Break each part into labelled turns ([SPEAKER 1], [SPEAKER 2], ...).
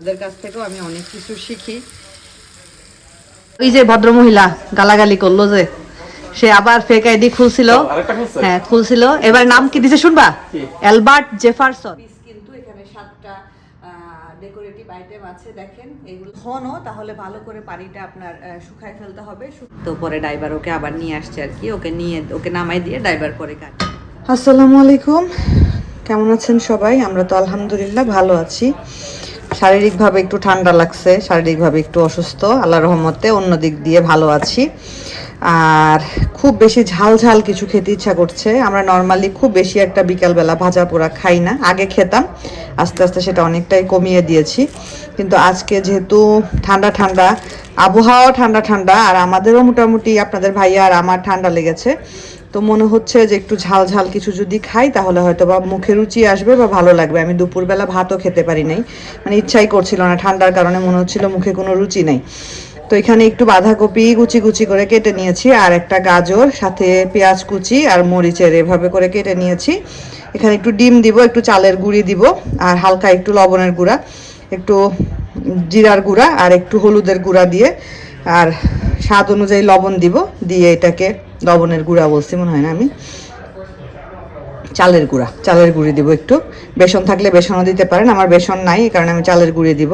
[SPEAKER 1] তাদের কাছ থেকেও আমি অনেক কিছু শিখি। ওই যে ভদ্রমহিলা গালাগালি করল যে সে আবার ফেক আইডি খুলছিল। হ্যাঁ খুলছিল। এবার নাম কি দিছে শুনবা? Albert Jefferson. কিন্তু এখানে সাতটা ডেকোরেটিভ আইটেম আছে দেখেন। এগুলো ঘন তাহলে ভালো করে পানিটা আপনার শুকায় ফেলতে হবে। তো পরে ড্রাইভার ওকে আবার নিয়ে আসছে আর কি। ওকে নিয়ে ওকে নামাই দিয়ে ড্রাইভার পরে কাট। আসসালামু আলাইকুম। কেমন আছেন সবাই? আমরা তো আলহামদুলিল্লাহ ভালো আছি। শারীরিকভাবে একটু ঠান্ডা লাগছে, শারীরিকভাবে একটু অসুস্থ আল্লাহ রহমতে অন্য দিক দিয়ে ভালো আছি। আর খুব বেশি ঝাল ঝাল কিছু খেতে ইচ্ছা করছে। আমরা নর্মালি খুব বেশি একটা বিকালবেলা ভাজা পোড়া খাই না, আগে খেতাম, আস্তে আস্তে সেটা অনেকটাই কমিয়ে দিয়েছি। কিন্তু আজকে যেহেতু ঠান্ডা ঠান্ডা আবহাওয়া ঠান্ডা ঠান্ডা, আর আমাদেরও মোটামুটি আপনাদের ভাইয়া আর আমার ঠান্ডা লেগেছে তো মনে হচ্ছে যে একটু ঝাল ঝাল কিছু যদি খাই, তাহলে হয়তো বা মুখে রুচি আসবে বা ভালো লাগবে। আমি দুপুরবেলা ভাতও খেতে পারি নাই। মানে ইচ্ছাই করছিল না, ঠান্ডার কারণে মনে হচ্ছিল মুখে কোনো রুচি নেই। তো এখানে একটু বাঁধাকপি কুচি কুচি করে কেটে নিয়েছি, আর একটা গাজর, সাথে পেঁয়াজ কুচি আর মরিচের এভাবে করে কেটে নিয়েছি। এখানে একটু ডিম দিব, একটু চালের গুঁড়ি দিব, আর হালকা একটু লবণের গুঁড়া, একটু জিরার গুঁড়া, আর একটু হলুদের গুঁড়া দিয়ে, আর স্বাদ অনুযায়ী লবণ দিব, দিয়ে এটাকে লবণের গুঁড়া বলছি, মনে হয় না আমি। চালের গুঁড়া, চালের গুঁড়ি দিব একটু। বেসন থাকলে বেসনও দিতে পারেন, আমার বেসন নাই, এই কারণে আমি চালের গুঁড়ি দিব।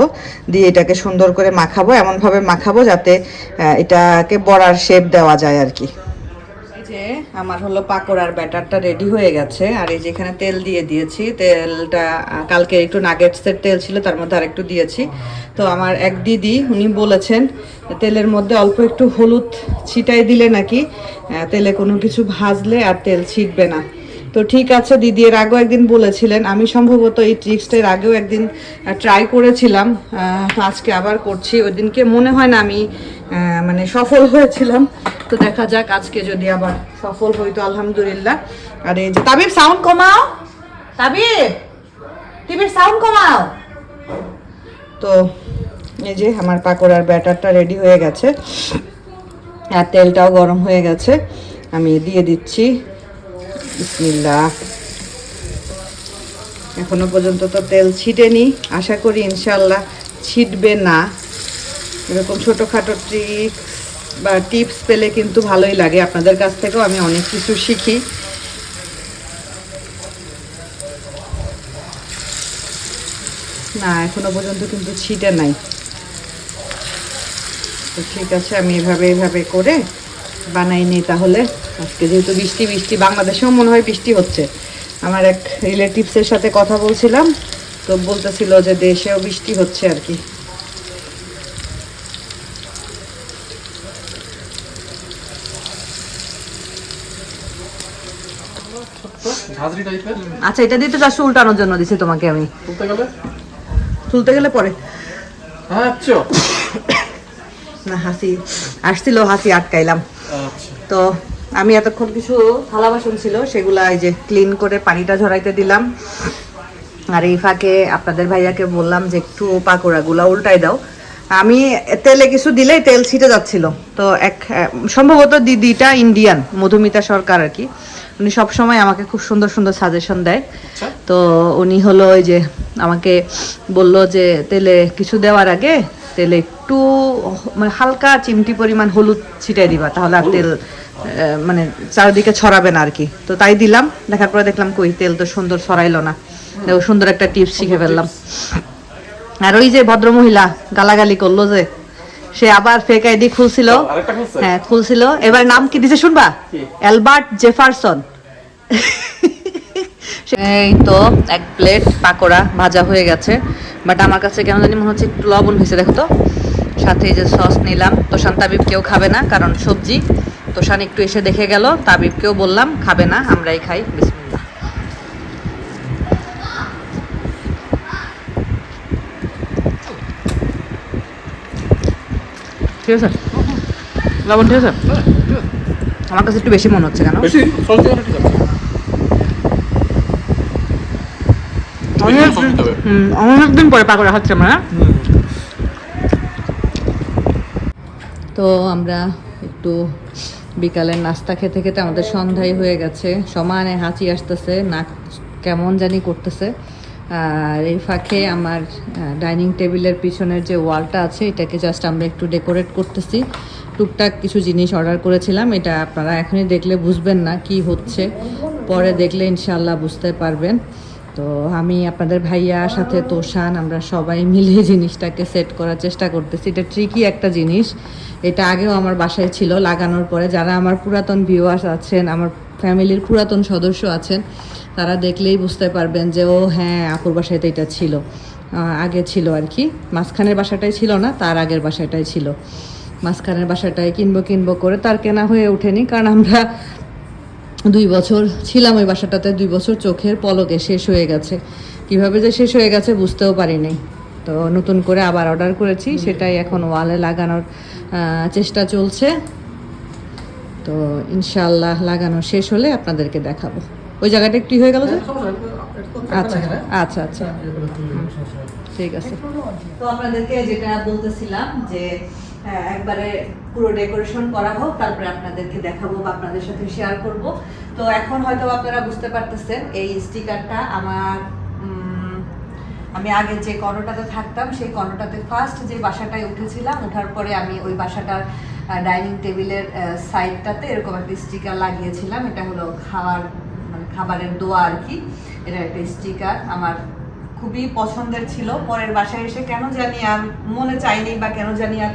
[SPEAKER 1] দিয়ে এটাকে সুন্দর করে মাখাবো, এমনভাবে মাখাবো যাতে এটাকে বড়ার শেপ দেওয়া যায় আর কি। যে আমার হলো পাকোড়ার ব্যাটারটা রেডি হয়ে গেছে। আর এই যে এখানে তেল দিয়ে দিয়েছি। তেলটা কালকে একটু নাগেটসের তেল ছিল, তার মধ্যে আরেকটু দিয়েছি। তো আমার এক দিদি, উনি বলেছেন, তেলের মধ্যে অল্প একটু হলুদ ছিটাই দিলে নাকি তেলে কোনো কিছু ভাজলে আর তেল ছিটবে না। তো ঠিক আছে দিদি, এর আগেও একদিন বলেছিলেন, আমি সম্ভবত এই ট্রিক্সটা এর আগেও একদিন ট্রাই করেছিলাম আজকে আবার করছি। ওই দিনকে মনে হয় না আমি মানে সফল হয়েছিলাম। তো দেখা যাক, আজকে যদি আবার সফল হই তো আলহামদুলিল্লাহ। আর এই যে তাবিব সাউন্ড কমাও। তাবিব টিভির সাউন্ড কমাও। তো এই যে আমার পাকোড়ার ব্যাটারটা রেডি হয়ে গেছে। আর তেলটাও গরম হয়ে গেছে। আমি দিয়ে দিচ্ছি। বিসমিল্লাহ। এখনও পর্যন্ত তো তেল ছিটেনি। আশা করি ইনশাল্লাহ ছিটবে না। এরকম ছোটোখাটো ট্রিক্স বা টিপস পেলে কিন্তু ভালোই লাগে। আপনাদের কাছ থেকেও আমি অনেক কিছু শিখি। না, এখনও পর্যন্ত কিন্তু ছিটে নাই। তো ঠিক আছে, আমি এভাবে এভাবে করে বানাই নিই তাহলে। আজকে যেহেতু বৃষ্টি বৃষ্টি বাংলাদেশেও মনে হয় বৃষ্টি হচ্ছে। আমার এক রিলেটিভসের সাথে কথা বলছিলাম, তো বলতেছিল যে দেশেও বৃষ্টি হচ্ছে আর কি।
[SPEAKER 2] ঝাঁঝরি টাইপের?
[SPEAKER 1] আচ্ছা এটা দিতে চারশো উল্টানোর জন্য দিছি তোমাকে আমি।
[SPEAKER 2] তুলতে গেলে?
[SPEAKER 1] তুলতে গেলে পরে।
[SPEAKER 2] হ্যাঁ আচ্ছা।
[SPEAKER 1] না হাসি। আসছিল হাসি আটকাইলাম।
[SPEAKER 2] আচ্ছা।
[SPEAKER 1] তো আমি এতক্ষণ কিছু থালা বাসন ছিল সেগুলা এই যে ক্লিন করে পানিটা ঝরাইতে দিলাম। আর এই ফাঁকে আপনাদের ভাইয়াকে বললাম যে একটু পাকোড়াগুলা উল্টাই দাও। আমি তেলে কিছু দিলেই তেল ছিটে যাচ্ছিল। তো এক সম্ভবত দিদিটা ইন্ডিয়ান মধুমিতা সরকার আর কি। উনি সবসময় আমাকে খুব সুন্দর সুন্দর সাজেশন দেয়।
[SPEAKER 2] আচ্ছা।
[SPEAKER 1] তো উনি হলো ওই যে আমাকে বলল যে তেলে কিছু দেওয়ার আগে তেলে একটু মানে হালকা চিমটি পরিমাণ হলুদ ছিটাই দিবা তাহলে আর তেল মানে চারিদিকে ছড়াবে না আর কি তো তাই দিলাম দেখার পরে দেখলাম কই তেল তো সুন্দর ছড়াইলো না। সুন্দর একটা টিপস শিখে ফেললাম। আর ওই যে ভদ্রমহিলা গালাগালি করল যে সে আবার ফেক আইডি খুলছিল। হ্যাঁ খুলছিল। এবার নাম কি দিছে শুনবা? Albert Jefferson. এই তো এক প্লেট পাকোড়া ভাজা হয়ে গেছে। বাট আমার কাছে কেন জানি মনে হচ্ছে একটু লবণ হয়েছে দেখো তো। সাথে যে সস নিলাম। তোষান তাবিব কেউ খাবে না কারণ সবজি। তোষান একটু এসে দেখে গেল তাবিবকেও বললাম খাবে না আমরাই খাই ঠিক আছে? লবণ ঠিক আছে? আমার কাছে একটু বেশি মনে হচ্ছে কেন? অনেকদিন পরে পাকোড়া খাচ্ছি আমরা হ্যাঁ? তো আমরা একটু বিকালের নাস্তা খেতে খেতে আমাদের সন্ধ্যায় হয়ে গেছে। সমানে হাঁচি আসতেছে নাক কেমন জানি করতেছে। আর এই ফাঁকে আমার ডাইনিং টেবিলের পিছনের যে ওয়ালটা আছে, এটাকে জাস্ট আমরা একটু ডেকোরেট করতেছি। টুকটাক কিছু জিনিস অর্ডার করেছিলাম, এটা আপনারা এখনই দেখলে বুঝবেন না কি হচ্ছে। পরে দেখলে ইনশাল্লাহ বুঝতে পারবেন। তো আমি আপনাদের ভাইয়া সাথে তোষান, আমরা সবাই মিলে জিনিসটাকে সেট করার চেষ্টা করতেছি। এটা ট্রিকি একটা জিনিস। এটা আগেও আমার বাসায় ছিল, লাগানোর পরে যারা আমার পুরাতন ভিউয়ার্স আছেন, আমার ফ্যামিলির পুরাতন সদস্য আছেন, তারা দেখলেই বুঝতে পারবেন যে, ও হ্যাঁ আপুর বাসায় এটা ছিল। আগে ছিল আর কি। মাঝখানের বাসাটাই ছিল না, তার আগের বাসাটাই ছিল। মাঝখানের বাসাটাই কিনবো কিনবো করে তার কেনা হয়ে ওঠেনি, কারণ আমরা দুই বছর ছিলাম ওই বাসাটাতে, দুই বছর চোখের পলকে শেষ হয়ে গেছে। কীভাবে যে শেষ হয়ে গেছে বুঝতেও পারিনি। তো নতুন করে আবার অর্ডার করেছি, সেটাই এখন ওয়ালে লাগানোর চেষ্টা চলছে। তো ইনশাআল্লাহ লাগানো শেষ হলে আপনাদেরকে দেখাবো। ওই জায়গাটা একটু হয়ে গেল যে? আচ্ছা আচ্ছা আচ্ছা। ঠিক আছে। তো আপনাদেরকে যেটা বলতেছিলাম যে হ্যাঁ, একবারে পুরো ডেকোরেশন করা হোক তারপরে আপনাদেরকে দেখাবো বা আপনাদের সাথে শেয়ার করব। তো এখন হয়তো আপনারা বুঝতে পারতেছেন এই স্টিকারটা আমার উম, আমি আগে যে কর্ণটাতে থাকতাম সেই কর্ণটাতে ফার্স্ট যে বাসাটায় উঠেছিলাম ওঠার পরে আমি ওই বাসাটার ডাইনিং টেবিলের সাইডটাতে এরকম একটা স্টিকার লাগিয়েছিলাম। এটা হলো খাওয়ার মানে খাবারের দোয়া আর কি। এটা একটা স্টিকার আমার খুবই পছন্দের ছিল। পরের বাসায় এসে কেন জানি আর মনে চাইনি বা কেন জানি আর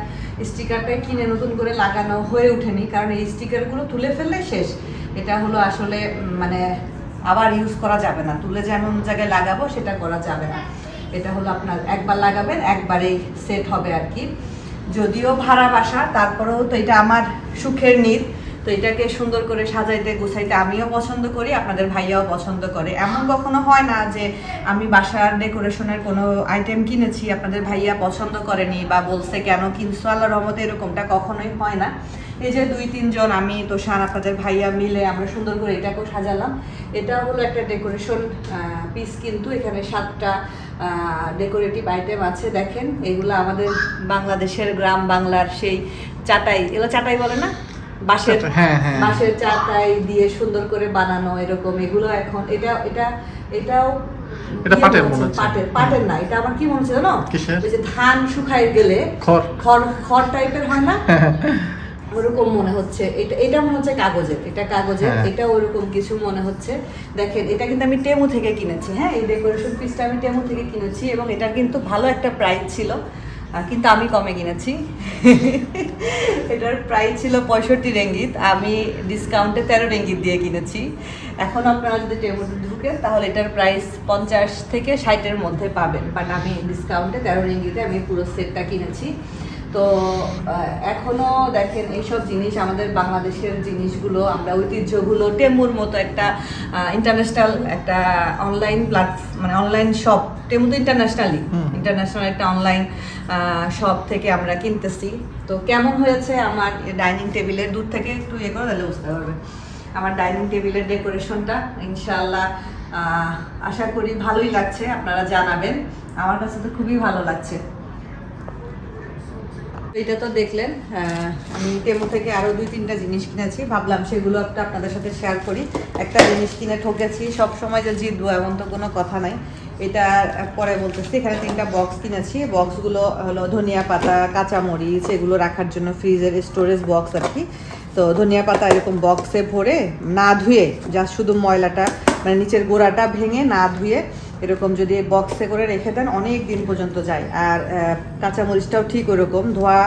[SPEAKER 1] স্টিকারটা কিনে নতুন করে লাগানো হয়ে ওঠেনি। কারণ এই স্টিকারগুলো তুলে ফেললে শেষ। এটা হলো আসলে মানে আবার ইউজ করা যাবে না। তুলে যেমন জায়গায় লাগাবো, সেটা করা যাবে না। এটা হলো আপনার একবার লাগাবেন, একবারেই সেট হবে আর কি। যদিও ভাড়া বাসা, তারপরেও তো এটা আমার সুখের নীড় তো এটাকে সুন্দর করে সাজাইতে, গুছাইতে আমিও পছন্দ করি, আপনাদের ভাইয়াও পছন্দ করে। এমন কখনো হয় না যে আমি বাসার ডেকোরেশনের কোনো আইটেম কিনেছি, আপনাদের ভাইয়া পছন্দ করেনি বা বলছে কেন কিনছো, আল্লাহ রহমতে এরকমটা কখনোই হয় না। এই যে দুই, তিনজন, আমি তো শান আপনাদের ভাইয়া মিলে আমরা সুন্দর করে এটাকেও সাজালাম। এটা হলো একটা ডেকোরেশন পিস কিন্তু এখানে সাতটা ডেকোরেটিভ আইটেম আছে দেখেন এগুলো আমাদের বাংলাদেশের গ্রাম বাংলার সেই চাটাই এগুলো চাটাই বলে না বাঁশের
[SPEAKER 2] হ্যাঁ, হ্যাঁ।
[SPEAKER 1] বাঁশের চাটাই দিয়ে সুন্দর করে বানানো এরকম এগুলো এখন এটা এটা এটাও
[SPEAKER 2] এটা
[SPEAKER 1] ইয়ে
[SPEAKER 2] পাটের
[SPEAKER 1] মনে হচ্ছে। পাটের পাটের না এটা আমার কি মনে হচ্ছে জানো যে ধান শুকায় গেলে
[SPEAKER 2] খড়।
[SPEAKER 1] খড় খড় টাইপের হয় না ওরকম মনে হচ্ছে। এটা এটা মনে হচ্ছে কাগজের এটা কাগজের
[SPEAKER 2] হ্যাঁ।
[SPEAKER 1] এটা ওরকম কিছু মনে হচ্ছে। দেখেন এটা কিন্তু আমি টেমু থেকে কিনেছি হ্যাঁ? এই ডেকোরেশন পিসটা আমি টেমু থেকে কিনেছি এবং এটা কিন্তু ভালো একটা প্রাইস ছিল। কিন্তু আমি কমে কিনেছি। এটার প্রাইস ছিল পঁয়ষট্টি রেঙ্গিত আমি ডিসকাউন্টে তেরো রেঙ্গিত দিয়ে কিনেছি। এখন আপনারা যদি টেমুতে ঢুকেন তাহলে এটার প্রাইস পঞ্চাশ থেকে ষাটের মধ্যে পাবেন। বাট আমি ডিসকাউন্টে তেরো রেঙ্গিতে আমি পুরো সেটটা কিনেছি। তো আহ, এখনও দেখেন এইসব জিনিস আমাদের বাংলাদেশের জিনিসগুলো আমরা ঐতিহ্যগুলো টেমুর মতো একটা ইন্টারন্যাশনাল একটা অনলাইন প্ল্যাট মানে অনলাইন শপ টেমু তো ইন্টারন্যাশনালি ইন্টারন্যাশনাল একটা অনলাইন শপ থেকে আমরা কিনতেছি। তো কেমন হয়েছে আমার ডাইনিং টেবিলের দূর থেকে একটু ইয়ে করে তাহলে বুঝতে পারবে। আমার ডাইনিং টেবিলের ডেকোরেশনটা ইনশাল্লাহ আশা করি ভালোই লাগছে আপনারা জানাবেন। আমার কাছে তো খুবই ভালো লাগছে। এটা তো দেখলেন আহ, আমি টেমো থেকে আরও দুই তিনটা জিনিস কিনেছি। ভাবলাম সেগুলো একটা আপনাদের সাথে শেয়ার করি। একটা জিনিস কিনে ঠকেছি সব সময় যে জিতবো এমন তো কোনো কথা নাই। এটা পরে বলতেছি এখানে তিনটা বক্স কিনেছি। বক্সগুলো হলো ধনিয়া পাতা কাঁচামরিচ এগুলো রাখার জন্য ফ্রিজের স্টোরেজ বক্স আর কি। তো ধনিয়া পাতা এরকম বক্সে ভরে না ধুয়ে যা শুধু ময়লাটা মানে নিচের গোড়াটা ভেঙে না ধুয়ে এরকম যদি বক্সে করে রেখে দেন, অনেক দিন পর্যন্ত যায়। আর কাঁচামরিচটাও ঠিক ওরকম। ধোয়া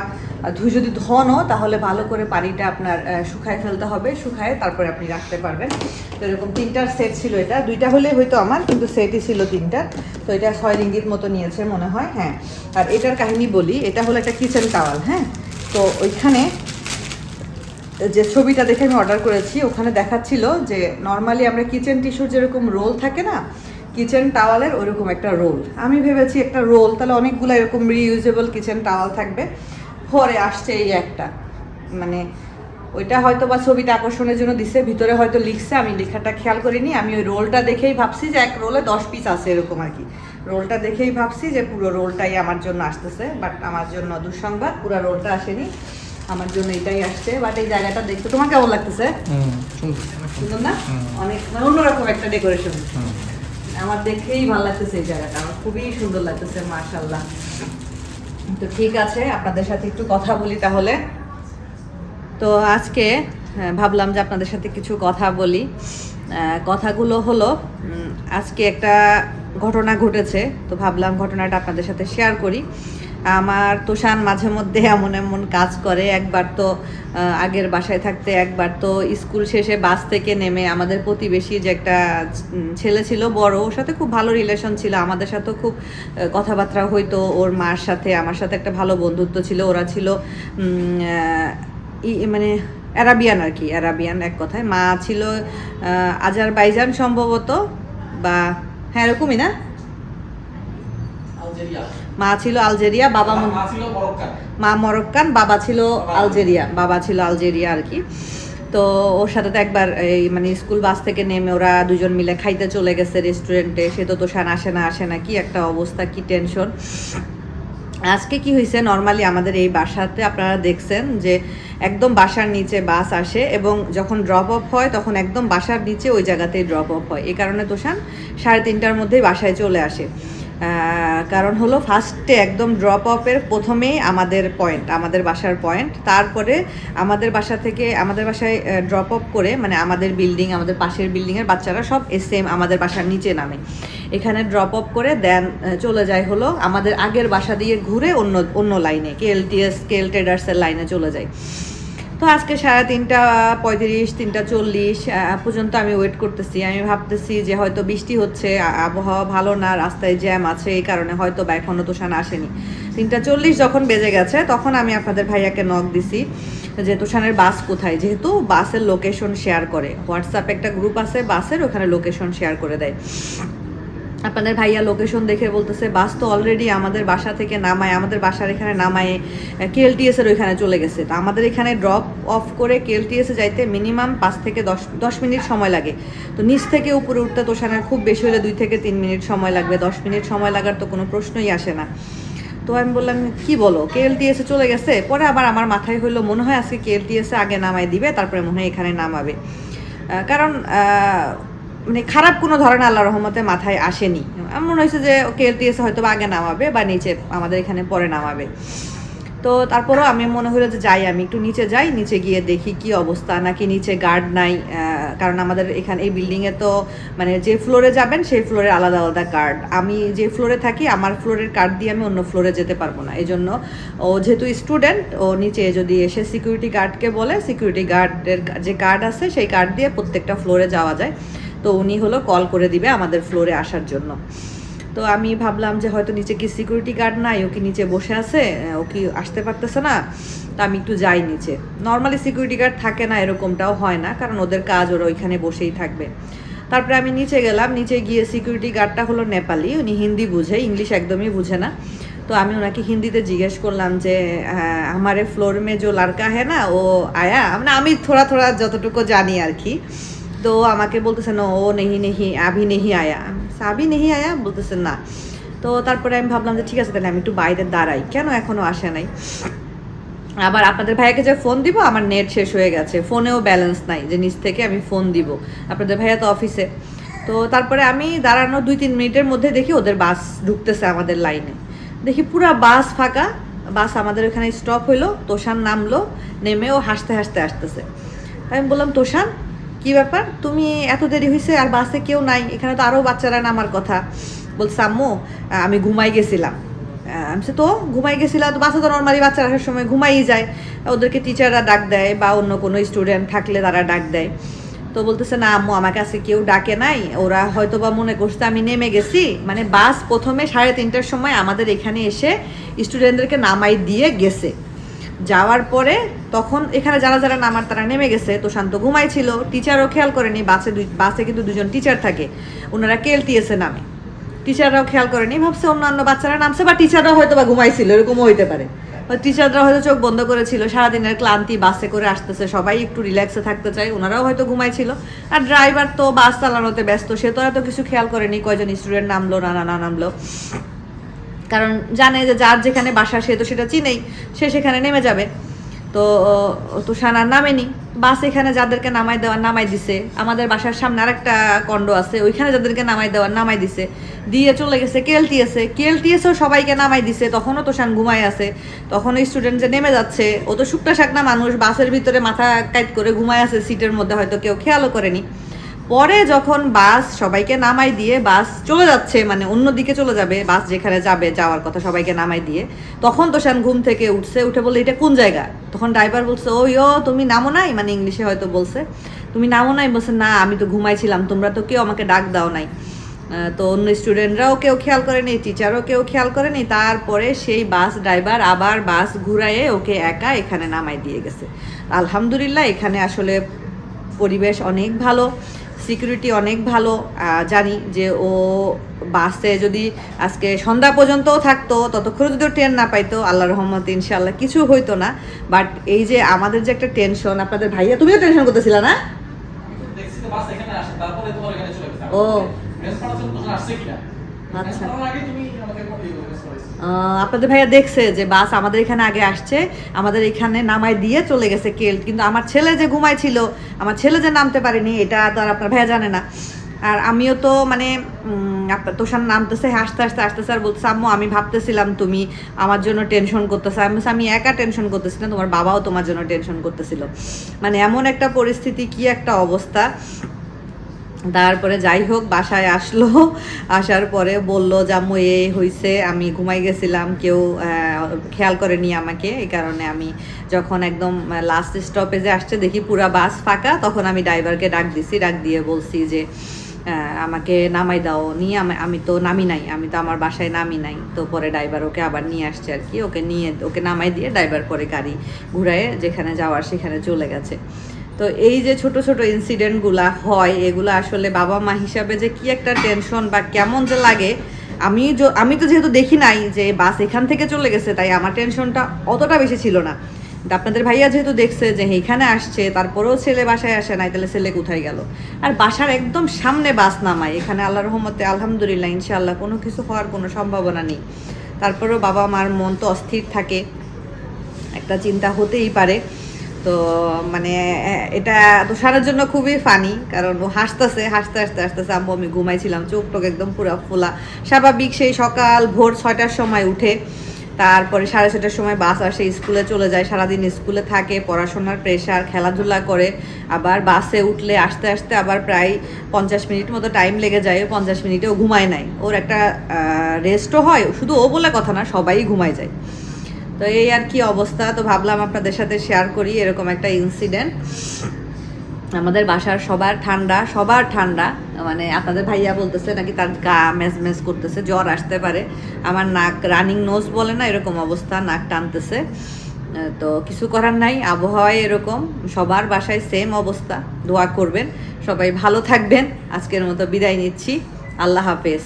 [SPEAKER 1] ধুই যদি ধনও তাহলে ভালো করে পানিটা আপনার শুকায় ফেলতে হবে। শুকায় তারপরে আপনি রাখতে পারবেন। তো এরকম তিনটার সেট ছিল এটা। দুইটা হলে হয়তো আমার, কিন্তু সেটই ছিল তিনটার তো এটা ছয় রিঙ্গিত মতো নিয়েছে মনে হয় হ্যাঁ। আর এটার কাহিনী বলি, এটা হলো একটা কিচেন টাওয়াল হ্যাঁ। তো ওইখানে যে ছবিটা দেখে আমি অর্ডার করেছি, ওখানে দেখাচ্ছিল যে নর্মালি আমরা কিচেন টিস্যুর যেরকম রোল থাকে না কিচেন টাওয়ালের ওরকম একটা রোল আমি ভেবেছি একটা রোল তাহলে অনেকগুলো এরকম রিইউজেবল কিচেন টাওয়াল থাকবে। পরে আসছে এই একটা। মানে ওইটা হয়তো বা ছবিটা আকর্ষণের জন্য দিছে ভিতরে হয়তো লিখছে আমি লেখাটা খেয়াল করিনি। আমি ওই রোলটা দেখেই ভাবছি যে এক রোলে দশ পিস আছে এরকম আর কি। রোলটা দেখেই ভাবছি যে পুরো রোলটাই আমার জন্য আসতেছে বাট আমার জন্য দুঃসংবাদ পুরো রোলটা আসেনি। আমার জন্য এটাই আসছে বাট এই জায়গাটা দেখতে তোমার কেমন লাগতেছে?
[SPEAKER 2] সুন্দর।
[SPEAKER 1] না? অনেক মানে অন্যরকম একটা ডেকোরেশন। আমার দেখেই ভালো লাগতেছে এই জায়গাটা। আমার খুবই সুন্দর লাগতেছে মার্শাল্লাহ তো ঠিক আছে, আপনাদের সাথে একটু কথা বলি তাহলে। তো আজকে ভাবলাম যে আপনাদের সাথে কিছু কথা বলি। কথাগুলো হলো আজকে একটা ঘটনা ঘটেছে, তো ভাবলাম ঘটনাটা আপনাদের সাথে শেয়ার করি। আমার তুষান মাঝে মধ্যে এমন এমন কাজ করে। একবার তো আগের বাসায় থাকতে, একবার তো স্কুল শেষে বাস থেকে নেমে আমাদের প্রতিবেশী যে একটা ছেলে ছিল বড়, ওর সাথে খুব ভালো রিলেশন ছিল। আমাদের সাথেও খুব কথাবার্তা হইতো। ওর মার সাথে, আমার সাথে একটা ভালো বন্ধুত্ব ছিল। ওরা ছিল মানে অ্যারাবিয়ান আর কি, অ্যারাবিয়ান এক কথায়। মা ছিল আজার বাইজান সম্ভবত, বা হ্যাঁ এরকমই না? মা ছিল আলজেরিয়া বাবা
[SPEAKER 2] মা মরক্কান।
[SPEAKER 1] বাবা ছিল আলজেরিয়া বাবা ছিল আলজেরিয়া আর কি। তো ওর সাথে তো একবার এই মানে স্কুল বাস থেকে নেমে ওরা দুজন মিলে খাইতে চলে গেছে রেস্টুরেন্টে সে তো তোষান আসে না আসে না কি একটা অবস্থা কি টেনশন আজকে কি হয়েছে নর্মালি আমাদের এই বাসাতে আপনারা দেখছেন যে একদম বাসার নিচে বাস আসে এবং যখন ড্রপ অফ হয় তখন একদম বাসার নিচে ওই জায়গাতেই ড্রপ অফ হয়। এই কারণে তোষান সাড়ে তিনটার মধ্যেই বাসায় চলে আসে। কারণ হলো ফার্স্টে একদম ড্রপ অফের প্রথমেই আমাদের পয়েন্ট আমাদের বাসার পয়েন্ট তারপরে আমাদের বাসা থেকে, আমাদের বাসায় ড্রপ অফ করে মানে আমাদের বিল্ডিং আমাদের পাশের বিল্ডিংয়ের বাচ্চারা সব সেম আমাদের বাসার নিচে নামে। এখানে ড্রপ অফ করে দেন চলে যায় হলো আমাদের আগের বাসা দিয়ে ঘুরে অন্য অন্য লাইনে কেএলটিএস কেএল ট্রেডার্সের লাইনে চলে যায়। তো আজকে সাড়ে তিনটা, পঁয়ত্রিশ, তিনটা চল্লিশ পর্যন্ত আমি ওয়েট করতেছি। আমি ভাবতেছি যে হয়তো বৃষ্টি হচ্ছে আবহাওয়া ভালো না, রাস্তায় জ্যাম আছে, এই কারণে হয়তো বা এখনও তুষান আসেনি। তিনটা চল্লিশ যখন বেজে গেছে, তখন আমি আপনাদের ভাইয়াকে নক দিছি যে তুষানের বাস কোথায়? যেহেতু বাসের লোকেশন শেয়ার করে। হোয়াটসঅ্যাপে একটা গ্রুপ আছে, বাসের ওখানে লোকেশন শেয়ার করে দেয়। আপনাদের ভাইয়া লোকেশন দেখে বলতেছে, বাস তো অলরেডি আমাদের বাসা থেকে নামায়, আমাদের বাসার এখানে নামায় কেএলটিএস এর ওইখানে চলে গেছে। তো আমাদের এখানে ড্রপ অফ করে কেএলটিএস এ যাইতে মিনিমাম পাঁচ থেকে দশ দশ মিনিট সময় লাগে। তো নিচ থেকে উপরে উঠতে তোষানের খুব বেশি হলে দুই থেকে তিন মিনিট সময় লাগবে, দশ মিনিট সময় লাগার তো কোনো প্রশ্নই আসে না। তো আমি বললাম, কি বলো কেএলটিএস চলে গেছে? পরে আবার আমার মাথায় হইল, মনে হয় আজকে কেএলটিএস আগে নামায় দিবে, তারপরে মনে হয় এখানে নামাবে। কারণ মানে খারাপ কোনো ধরনের আল্লাহ রহমতে মাথায় আসেনি। আমার মনে হয়েছে যে, ওকে কেএলটিএস হয়তো আগে নামাবে বা নিচে আমাদের এখানে পরে নামাবে। তো তারপরেও আমি মনে হলো যে যাই, আমি একটু নিচে যাই, নিচে গিয়ে দেখি কি অবস্থা। নাকি নিচে গার্ড নাই কারণ আমাদের এখানে এই বিল্ডিংয়ে তো মানে যে ফ্লোরে যাবেন, সেই ফ্লোরে আলাদা আলাদা কার্ড আমি যে ফ্লোরে থাকি, আমার ফ্লোরের কার্ড দিয়ে আমি অন্য ফ্লোরে যেতে পারব না। এই জন্য ও যেহেতু স্টুডেন্ট ও নিচে যদি এসে সিকিউরিটি গার্ডকে বলে সিকিউরিটি গার্ডের যে কার্ড আছে, সেই কার্ড দিয়ে প্রত্যেকটা ফ্লোরে যাওয়া যায়। তো উনি হলো কল করে দিবে আমাদের ফ্লোরে আসার জন্য। তো আমি ভাবলাম যে হয়তো নিচে কি সিকিউরিটি গার্ড নাই, ও কি নিচে বসে আছে ও কি আসতে পারতেছে না, তো আমি একটু যাই নিচে। নর্মালি সিকিউরিটি গার্ড থাকে না, এরকমটাও হয় না, কারণ ওদের কাজ ওরা ওইখানে বসেই থাকবে। তারপরে আমি নিচে গেলাম, নিচে গিয়ে সিকিউরিটি গার্ডটা হলো নেপালি, উনি হিন্দি বুঝে ইংলিশ একদমই বুঝে না। তো আমি ওনাকে হিন্দিতে জিজ্ঞেস করলাম যে আমার ফ্লোর মে যে লড়কা হ্যাঁ না, ও আয়া মানে আমি থোড়া থোড়া যতটুকু জানি আর কি। তো আমাকে বলতেছে, না, ও নেহি নেহি, আভি নেহি আয়া। আভি নেহি আয়া? বলতেছে, না। তো তারপরে আমি ভাবলাম যে, ঠিক আছে, তাহলে আমি একটু বাইরে দাঁড়াই। কেন এখনও আসে নাই? আবার আপনাদের ভাইয়াকে যে ফোন দিব, আমার নেট শেষ হয়ে গেছে। ফোনেও ব্যালেন্স নাই যে নিচ থেকে আমি ফোন দিব। আপনাদের ভাইয়া তো অফিসে। তো তারপরে আমি দাঁড়ানো দুই, তিন মিনিটের মধ্যে দেখি ওদের বাস ঢুকতেছে আমাদের লাইনে। দেখি পুরা বাস ফাঁকা। বাস আমাদের ওখানে স্টপ হইল, তোষান নামলো, নেমে ও হাসতে হাসতে আসতেছে। আমি বললাম, তোষান কি ব্যাপার? তুমি এত দেরি হয়েছে আর বাসে কেউ নাই। এখানে তো আরও বাচ্চারা নামার কথা। বলছে, আম্মু আমি ঘুমাই গেছিলাম। আমি তো ঘুমাই গেছিলাম তো বাসে তো নর্মালি বাচ্চারা আসার সময় ঘুমাই যায়। ওদেরকে টিচাররা ডাক দেয় বা অন্য কোনো স্টুডেন্ট থাকলে তারা ডাক দেয়। তো বলতেছে, না, আম্মু, আমার কাছে কেউ ডাকে নাই। ওরা হয়তো বা মনে করছে আমি নেমে গেছি। মানে বাস প্রথমে সাড়ে তিনটার সময় আমাদের এখানে এসে স্টুডেন্টদেরকে নামাই দিয়ে গেছে। যাওয়ার পরে তখন এখানে যারা যারা নামার তারা নেমে গেছে। তো শান্ত ঘুমাইছিল টিচারও খেয়াল করেনি, বাসে দুই বাসে কিন্তু দুজন টিচার থাকে। ওনারা কেএলটিএসে নামে। টিচাররাও খেয়াল করেনি, ভাবছে অন্যান্য বাচ্চারা নামছে, বা টিচাররাও হয়তো বা ঘুমাইছিল, এরকমও হইতে পারে। টিচাররা হয়তো চোখ বন্ধ করেছিল, সারাদিনের ক্লান্তি বাসে করে আসতেছে, সবাই একটু রিল্যাক্সে থাকতে চায়, ওনারাও হয়তো ঘুমাইছিল। আর ড্রাইভার তো বাস চালানোতে ব্যস্ত, সে তো এত কিছু খেয়াল করেনি, কয়জন স্টুডেন্ট নামলো না না নামলো। কারণ জানে যে যার যেখানে বাসা সে তো সেটা চিনেই, সে সেখানে নেমে যাবে। তো তুষান আর নামেনি। বাস এখানে যাদেরকে নামাই দেওয়ার নামাই দিছে। আমাদের বাসার সামনে আরেকটা কন্ড আছে, ওইখানে যাদেরকে নামাই দেওয়ার নামাই দিছে। দিয়ে চলে গেছে কেএলটিএসে কেএলটিএসও সবাইকে নামাই দিছে। তখনও তোষান ঘুমাই আছে। তখন ওই স্টুডেন্ট যে নেমে যাচ্ছে, ও তো শুকনা শাকনা মানুষ, বাসের ভিতরে মাথা কাইট করে ঘুমায় আছে, সিটের মধ্যে হয়তো কেউ খেয়ালও করেনি। পরে যখন বাস সবাইকে নামাই দিয়ে বাস চলে যাচ্ছে মানে অন্য দিকে চলে যাবে, বাস যেখানে যাবে, যাওয়ার কথা সবাইকে নামাই দিয়ে, তখন তোষান ঘুম থেকে উঠছে, উঠে বলে এটা কোন জায়গা? তখন ড্রাইভার বলছে ও, তুমি নামো নাই? মানে ইংলিশে হয়তো বলছে, তুমি নামো নাই? বলছে, না, আমি তো ঘুমাইছিলাম, তোমরা তো কেউ আমাকে ডাক দাও নাই। তো অন্য স্টুডেন্টরাও কেউ খেয়াল করেনি, টিচারও কেউ খেয়াল করেনি, তারপরে সেই বাস ড্রাইভার আবার বাস ঘুরাইয়ে ওকে একা এখানে নামাই দিয়ে গেছে। আলহামদুলিল্লাহ, এখানে আসলে পরিবেশ অনেক ভালো। সিকিউরিটি অনেক ভালো জানি যে ও বাসে যদি আজকে সন্ধ্যা পর্যন্তও থাকতো ততক্ষণ যদি ট্রেন না পাইতো আল্লাহ রহমত ইনশাল্লাহ কিছু হইতো না। বাট এই যে আমাদের যে একটা টেনশন আপনাদের ভাইয়া তুমিও টেনশন করতেছিলা না? ও। আচ্ছা। আপনাদের ভাইয়া দেখছে যে বাস আমাদের এখানে আগে আসছে আমাদের এখানে নামাই দিয়ে চলে গেছে কেল কিন্তু আমার ছেলে যে ঘুমাই ছিল আমার ছেলে যে নামতে পারেনি এটা তো আর আপনার ভাইয়া জানে না। আর আমিও তো মানে তোষার নামতেছে হাসতে হাসতে আসতেছে আর বলতেছে আম্মু আমি ভাবতেছিলাম তুমি আমার জন্য টেনশন করতেছে। আমি আমি একা টেনশন করতেছি না তোমার বাবাও তোমার জন্য টেনশন করতেছিল। মানে এমন একটা পরিস্থিতি কি একটা অবস্থা। তারপরে যাই হোক, বাসায় আসলো। আসার পরে বলল জাম্মু এই হইছে, আমি ঘুমাই গেছিলাম, কেউ খেয়াল করেনি আমাকে, এই কারণে আমি যখন একদম লাস্ট স্টপেজে আসছে, দেখি পুরা বাস ফাঁকা, তখন আমি ড্রাইভারকে ডাক দিছি, ডাক দিয়ে বলছি যে আমাকে নামাই দাও, নিয়ে আমি আমি তো নামি নাই, আমি তো আমার বাসায় নামি নাই। তো পরে ড্রাইভার ওকে আবার নিয়ে আসছে আর কি, ওকে নিয়ে, ওকে নামাই দিয়ে ড্রাইভার পরে গাড়ি ঘুরায় যেখানে যাওয়ার সেখানে চলে গেছে। তো এই যে ছোট ছোট ইনসিডেন্টগুলা হয়, এগুলো আসলে বাবা মা হিসাবে যে কি একটা টেনশন বা কেমন যে লাগে, আমি আমি তো যেহেতু দেখি নাই যে বাস এখান থেকে চলে গেছে, তাই আমার টেনশনটা অতটা বেশি ছিল না। আপনাদের ভাইয়া যেহেতু দেখছে যে এইখানে আসছে, তারপরেও ছেলে বাসায় আসে নাই, তাহলে ছেলে কোথায় গেল? আর বাসার একদম সামনে বাস নামায়, এখানে আল্লাহ রহমতে আলহামদুলিল্লাহ, ইনশাআল্লাহ কোনো কিছু হওয়ার কোনো সম্ভাবনা নেই। তারপরেও বাবা মার মন তো অস্থির থাকে, একটা চিন্তা হতেই পারে। তো মানে এটা তুষারের জন্য খুবই ফানি কারণ ও হাসতেছে, হাসতে হাসতে, হাসতেছে। আম্মু, আমি ঘুমাইছিলাম চোখ টোক একদম পুরো ফোলা। স্বাভাবিক সেই সকাল ভোর ছয়টার সময় উঠে, তারপরে সাড়ে ছটার সময় বাস আসে, স্কুলে চলে যায়। সারাদিন স্কুলে থাকে, পড়াশোনার প্রেশার খেলাধুলা করে। আবার বাসে উঠলে আসতে আসতে আবার প্রায় পঞ্চাশ মিনিট মতো টাইম লেগে যায়। ও পঞ্চাশ মিনিটে ও ঘুমায় নাই। ওর একটা রেস্টও হয়। শুধু ও বলে কথা না, সবাই ঘুমায় যায়। তো এই আর কি অবস্থা? তো ভাবলাম আপনাদের সাথে শেয়ার করি, এরকম একটা ইনসিডেন্ট আমাদের বাসার সবার ঠান্ডা সবার ঠান্ডা। মানে আপনাদের ভাইয়া বলতেছে নাকি তার গা মেজ মেজ করতেছে, জ্বর আসতে পারে। আমার নাক রানিং নোজ বলে না, এরকম অবস্থা, নাক টানতেছে। তো কিছু করার নাই আবহাওয়ায় এরকম। সবার বাসায় সেম অবস্থা। দোয়া করবেন। সবাই ভালো থাকবেন। আজকের মতো বিদায় নিচ্ছি। আল্লাহ হাফেজ।